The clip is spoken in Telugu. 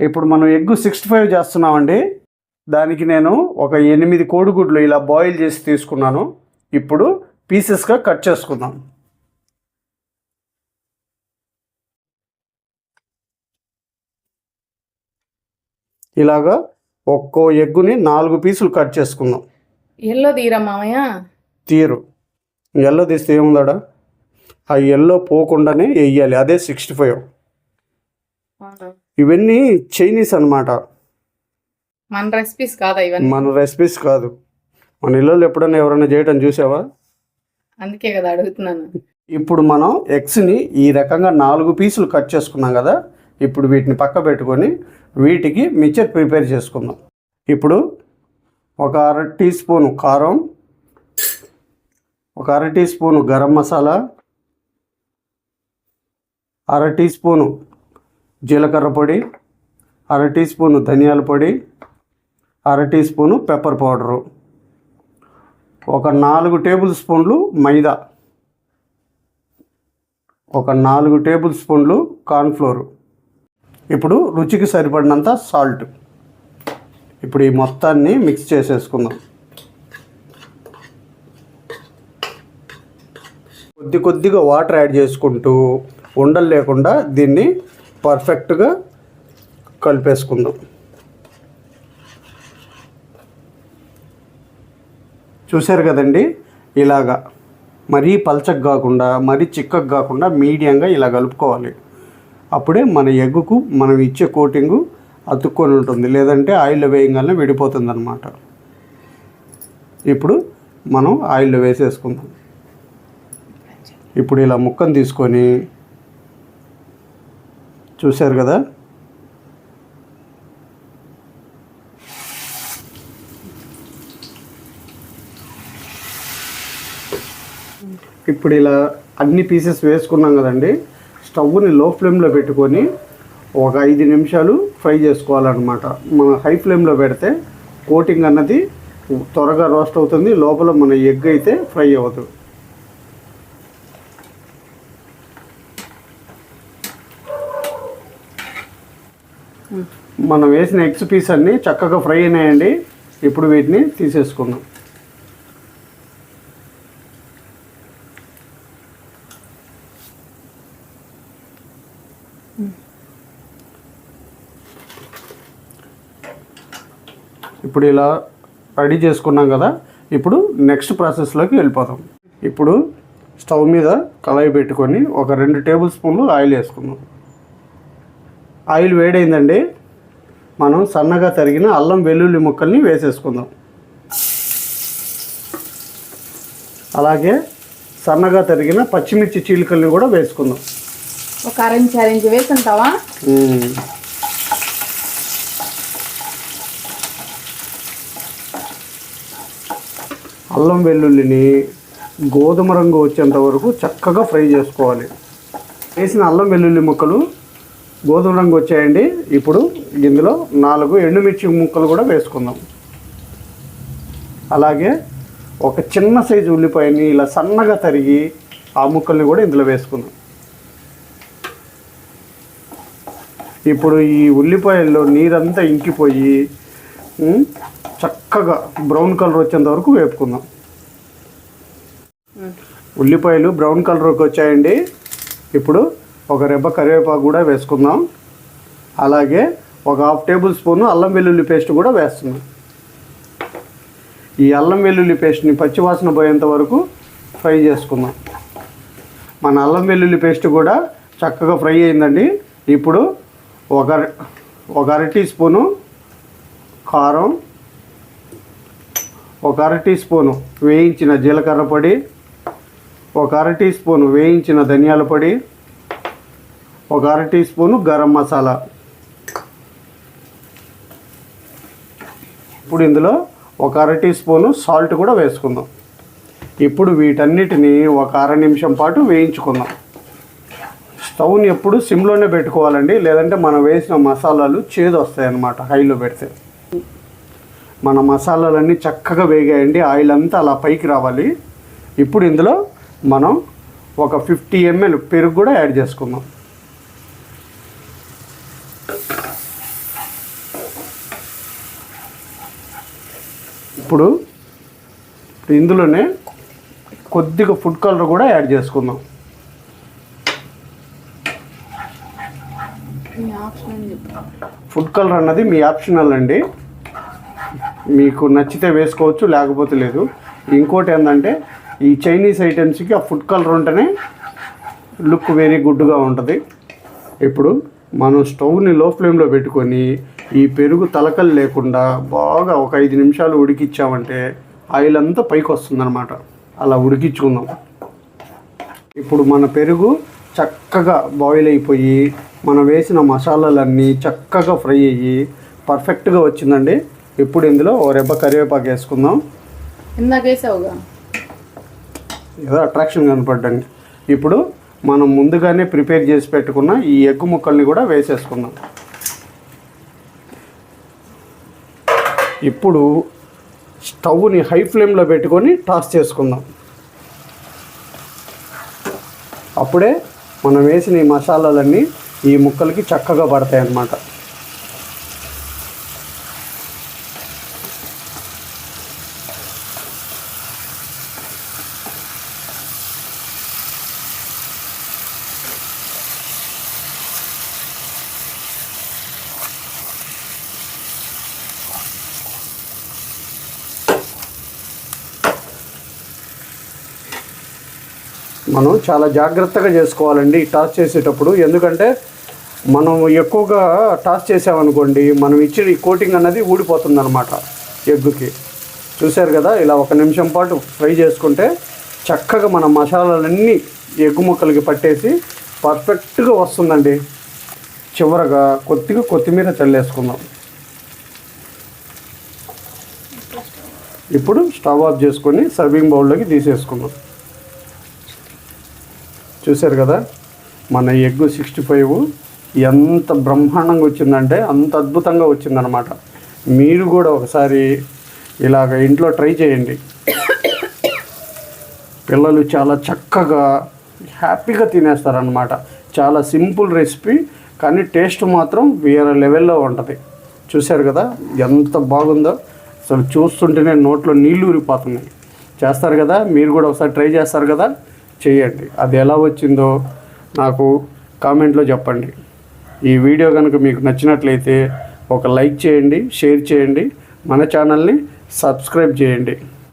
ఇప్పుడు మనం ఎగ్ సిక్స్టీ ఫైవ్ చేస్తున్నామండి. దానికి నేను ఒక ఎనిమిది కోడిగుడ్లు ఇలా బాయిల్ చేసి తీసుకున్నాను. ఇప్పుడు పీసెస్గా కట్ చేసుకుందాం. ఇలాగా ఒక్కో ఎగ్గుని నాలుగు పీసులు కట్ చేసుకుందాం. ఎల్లో తీరా మామయ్య? తీరు. ఎల్లో తీస్తే ఏముందాడా? ఆ ఎల్లో పోకుండానే వేయాలి. అదే సిక్స్టీ ఫైవ్ ఇవన్నీ చైనీస్ అన్నమాట. మన రెసిపీస్ కాదా ఇవన్నీ? మన రెసిపీస్ కాదు. మన ఇళ్ళలో ఎప్పుడైనా ఎవరైనా చేయటం చూసావా? అందుకే కదా అడుగుతున్నాను. ఇప్పుడు మనం ఎగ్స్ని ఈ రకంగా నాలుగు పీసులు కట్ చేసుకున్నాం కదా ఇప్పుడు వీటిని పక్క పెట్టుకొని వీటికి మిక్చర్ ప్రిపేర్ చేసుకుందాం. ఇప్పుడు ఒక అర టీ స్పూన్ కారం ఒక అర టీ స్పూను గరం మసాలా అర టీ స్పూను జీలకర్ర పొడి అర టీ స్పూను ధనియాల పొడి అర టీ స్పూను పెప్పర్ పౌడరు. ఒక నాలుగు టేబుల్ స్పూన్లు మైదా. ఒక నాలుగు టేబుల్ స్పూన్లు కార్న్ఫ్లోరు. ఇప్పుడు రుచికి సరిపడినంత సాల్ట్. ఇప్పుడు ఈ మొత్తాన్ని మిక్స్ చేసేసుకుందాం. కొద్ది కొద్దిగా వాటర్ యాడ్ చేసుకుంటూ ఉండలు లేకుండా దీన్ని పర్ఫెక్ట్గా కలిపేసుకుందాం. చూశారు కదండి? ఇలాగా మరీ పల్చగా కాకుండా మరీ చిక్కగా కాకుండా మీడియంగా ఇలా కలుపుకోవాలి. అప్పుడే మన ఎగ్గుకు మనం ఇచ్చే కోటింగు అతుక్కొని ఉంటుంది. లేదంటే ఆయిల్లో వేయగానే విడిపోతుంది అనమాట ఇప్పుడు మనం ఆయిల్లో వేసేసుకుందాం. ఇప్పుడు ఇలా ముక్కను తీసుకొని చూశారు కదా? ఇప్పుడు ఇలా అన్ని పీసెస్ వేసుకున్నాం కదండి. స్టవ్ని లో ఫ్లేమ్లో పెట్టుకొని ఒక ఐదు నిమిషాలు ఫ్రై చేసుకోవాలన్నమాట. మనం హై ఫ్లేమ్లో పెడితే కోటింగ్ అన్నది త్వరగా రోస్ట్ అవుతుంది. లోపల మన ఎగ్ అయితే ఫ్రై అవ్వదు. మనం వేసిన ఎగ్స్ పీస్ అన్నీ చక్కగా ఫ్రై అయినాయండి. ఇప్పుడు వీటిని తీసేసుకుందాం. ఇప్పుడు ఇలా రెడీ చేసుకున్నాం కదా. ఇప్పుడు నెక్స్ట్ ప్రాసెస్లోకి వెళ్ళిపోతాం ఇప్పుడు స్టవ్ మీద కళాయి పెట్టుకొని ఒక రెండు టేబుల్ స్పూన్లు ఆయిల్ వేసుకుందాం. ఆయిల్ వేడైందండి. మనం సన్నగా తరిగిన అల్లం వెల్లుల్లి ముక్కల్ని వేసేసుకుందాం. అలాగే సన్నగా తరిగిన పచ్చిమిర్చి చీలికల్ని కూడా వేసుకుందాం. ఒక అరెంజ్ అరెంజ్ వేసుంటావా. అల్లం వెల్లుల్లిని గోధుమ రంగు వచ్చేంత వరకు చక్కగా ఫ్రై చేసుకోవాలి. వేసిన అల్లం వెల్లుల్లి ముక్కలు గోధుమ రంగు వచ్చాయండి. ఇప్పుడు ఇందులో నాలుగు ఎండుమిర్చి ముక్కలు కూడా వేసుకుందాం. అలాగే ఒక చిన్న సైజు ఉల్లిపాయని ఇలా సన్నగా తరిగి ఆ ముక్కల్ని కూడా ఇందులో వేసుకుందాం. ఇప్పుడు ఈ ఉల్లిపాయల్లో నీరంతా ఇంకిపోయి చక్కగా బ్రౌన్ కలర్ వచ్చేంత వరకు వేపుకుందాం. ఉల్లిపాయలు బ్రౌన్ కలర్కి వచ్చాయండి. ఇప్పుడు ఒక రెబ్బ కరివేపాకు కూడా వేసుకుందాం. అలాగే ఒక హాఫ్ టేబుల్ స్పూన్ అల్లం వెల్లుల్లి పేస్ట్ కూడా వేస్తున్నాం. ఈ అల్లం వెల్లుల్లి పేస్ట్ని పచ్చివాసన పోయేంత వరకు ఫ్రై చేసుకుందాం. మన అల్లం వెల్లుల్లి పేస్ట్ కూడా చక్కగా ఫ్రై అయిందండి. ఇప్పుడు ఒక ఒక అర టీ స్పూను కారం ఒక అర టీ స్పూను వేయించిన జీలకర్ర పొడి ఒక అర టీ స్పూను వేయించిన ధనియాల పొడి ఒక అర టీ స్పూను గరం మసాలా. ఇప్పుడు ఇందులో ఒక అర టీ స్పూను సాల్ట్ కూడా వేసుకుందాం. ఇప్పుడు వీటన్నిటిని ఒక అర నిమిషం పాటు వేయించుకుందాం. స్టవ్ని ఎప్పుడు సిమ్లోనే పెట్టుకోవాలండి లేదంటే మనం వేసిన మసాలాలు చేదు వస్తాయన్నమాట హైలో పెడితే. మన మసాలాలన్నీ చక్కగా వేగాయండి ఆయిల్ అంతా అలా పైకి రావాలి. ఇప్పుడు ఇందులో మనం ఒక ఫిఫ్టీ ఎంఎల్ పెరుగు కూడా యాడ్ చేసుకుందాం. ఇప్పుడు ఇందులోనే కొద్దిగా ఫుడ్ కలర్ కూడా యాడ్ చేసుకుందాం. ఫుడ్ కలర్ అన్నది మీ ఆప్షనల్ అండి. మీకు నచ్చితే వేసుకోవచ్చు లేకపోతే లేదు. ఇంకోటి ఏంటంటే ఈ చైనీస్ ఐటమ్స్కి ఆ ఫుడ్ కలర్ ఉంటేనే లుక్ వెరీ గుడ్గా ఉంటుంది. ఇప్పుడు మనం స్టవ్ని లో ఫ్లేమ్లో పెట్టుకొని ఈ పెరుగు తలకలు లేకుండా బాగా ఒక ఐదు నిమిషాలు ఉడికిచ్చామంటే ఆయిల్ అంతా పైకి వస్తుందన్నమాట. అలా ఉడికించుకుందాం. ఇప్పుడు మన పెరుగు చక్కగా బాయిల్ అయిపోయి మనం వేసిన మసాలాలన్నీ చక్కగా ఫ్రై అయ్యి పర్ఫెక్ట్గా వచ్చిందండి. ఇప్పుడు ఇందులో ఓ రెబ్బ కరివేపాకు వేసుకుందాం. ఇందాక వేసావుగా? ఏదో అట్రాక్షన్ కనపడ్డండి. ఇప్పుడు మనం ముందుగానే ప్రిపేర్ చేసి పెట్టుకున్న ఈ ఎగ్గు ముక్కల్ని కూడా వేసేసుకుందాం. ఇప్పుడు స్టవ్ని హై ఫ్లేమ్లో పెట్టుకొని టాస్ చేసుకుందాం. అప్పుడే మనం వేసిన ఈ మసాలాలన్నీ ఈ ముక్కలకి చక్కగా పడతాయి అన్నమాట మనం చాలా జాగ్రత్తగా చేసుకోవాలండి ఈ టాస్ చేసేటప్పుడు. ఎందుకంటే మనం ఎక్కువగా టాస్ చేసామనుకోండి మనం ఇచ్చిన ఈ కోటింగ్ అన్నది ఊడిపోతుంది అనమాట ఎగ్గుకి. చూశారు కదా ఇలా ఒక నిమిషం పాటు ఫ్రై చేసుకుంటే చక్కగా మన మసాలాలన్నీ ఎగ్గు ముక్కలకి పట్టేసి పర్ఫెక్ట్గా వస్తుందండి. చివరగా కొద్దిగా కొత్తిమీర చల్లేసుకుందాం. ఇప్పుడు స్టవ్ ఆఫ్ చేసుకొని సర్వింగ్ బౌల్లోకి తీసేసుకుందాం. చూశారు కదా? మన ఎగ్ సిక్స్టీ ఫైవ్ ఎంత బ్రహ్మాండంగా వచ్చిందంటే అంత అద్భుతంగా వచ్చిందనమాట మీరు కూడా ఒకసారి ఇలాగ ఇంట్లో ట్రై చేయండి. పిల్లలు చాలా చక్కగా హ్యాపీగా తినేస్తారనమాట చాలా సింపుల్ రెసిపీ కానీ టేస్ట్ మాత్రం వేరే లెవెల్లో ఉంటుంది. చూశారు కదా? ఎంత బాగుందో. అసలు చూస్తుంటేనే నోట్లో నీళ్ళు ఊరిపోతున్నాయి. చేస్తారు కదా? మీరు కూడా ఒకసారి ట్రై చేస్తారు కదా? చేయండి. అది ఎలా వచ్చిందో నాకు కామెంట్లో చెప్పండి. ఈ వీడియో కనుక మీకు నచ్చినట్లయితే ఒక లైక్ చేయండి షేర్ చేయండి. మన ఛానల్ని సబ్స్క్రైబ్ చేయండి.